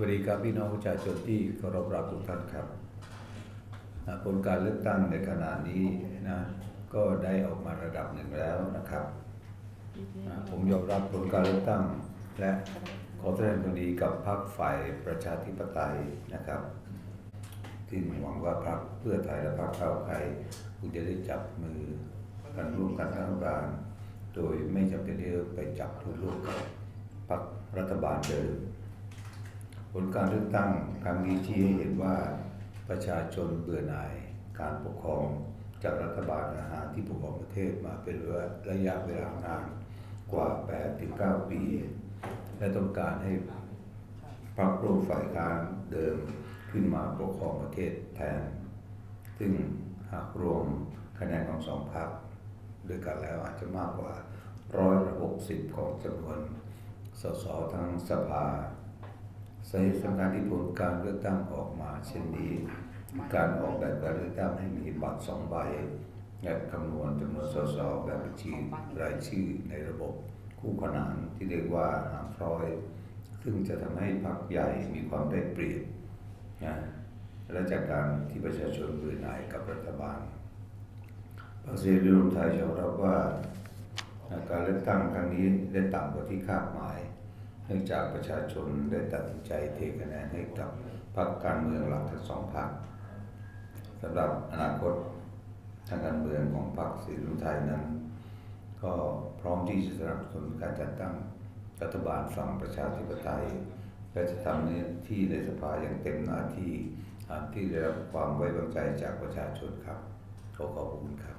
วัสดีครับพี่น้องประชาชนที่เคารพรักทุกท่านครับผลการเลือกตั้งในขณะนี้นะก็ได้ออกมาระดับหนึ่งแล้วนะครับ ผมยอมรับผลการเลือกตั้ง และขอแสดงความดีกับพรรคฝ่ายประชาธิปไตยนะครับที่หวังว่าพรรคเพื่อไทยและพรรคก้าวไกลคงจะได้จับมือกันร่วมกันรัฐบาลโดยไม่จำเป็นที่จะไปจับทุร่วมกับพรรครัฐบาลเดิม ผลการเลือกตั้งครั้งนี้ชี้ให้เห็นว่าประชาชนเบื่อหน่ายการปกครองจากรัฐบาลอาหารที่ปกครองประเทศมาเป็นระยะเวลานานกว่า 8-9 ปี และต้องการให้พรรคร่วมฝ่ายค้านเดิมขึ้นมาปกครองประเทศแทน ซึ่งหากรวมคะแนนของสองพรรคด้วยกันแล้วอาจจะมากกว่าร้อยละหกสิบของจำนวนสสทั้งสภา สาเหตุสำคัญที่ผลการเลือกตั้งออกมา เช่นนี้ การออกแบบการเลือกตั้งให้มีบัตรสองใบและคำนวณจำนวนสสแบบบัญชีรายชื่อในระบบคู่ขนานที่เรียกว่าหารพร้อย ซึ่งจะทำให้พรรคใหญ่มีความได้เปรียบนะและจากการที่ประชาชนเบื่อหน่ายกับรัฐบาลพรรคเสรีรวมไทยยอมรับว่าการเลือกตั้งครั้งนี้ได้ต่ำกว่าที่คาดหมาย เนื่องจากประชาชนได้ตัดสินใจเทคะแนนให้กับพรรคการเมืองหลักทั้งสองพรรคสำหรับอนาคตทางการเมืองของพรรคสีรุไทยนั้น ก็พร้อมที่จะสนับสนุนการจัดตั้งรัฐบาลฝั่งประชาธิปไตยและจะทำหน้าที่ในสภาอย่างเต็มหน้าที่ตามที่ได้รับความไว้วางใจจากประชาชนครับขอขอบคุณครับ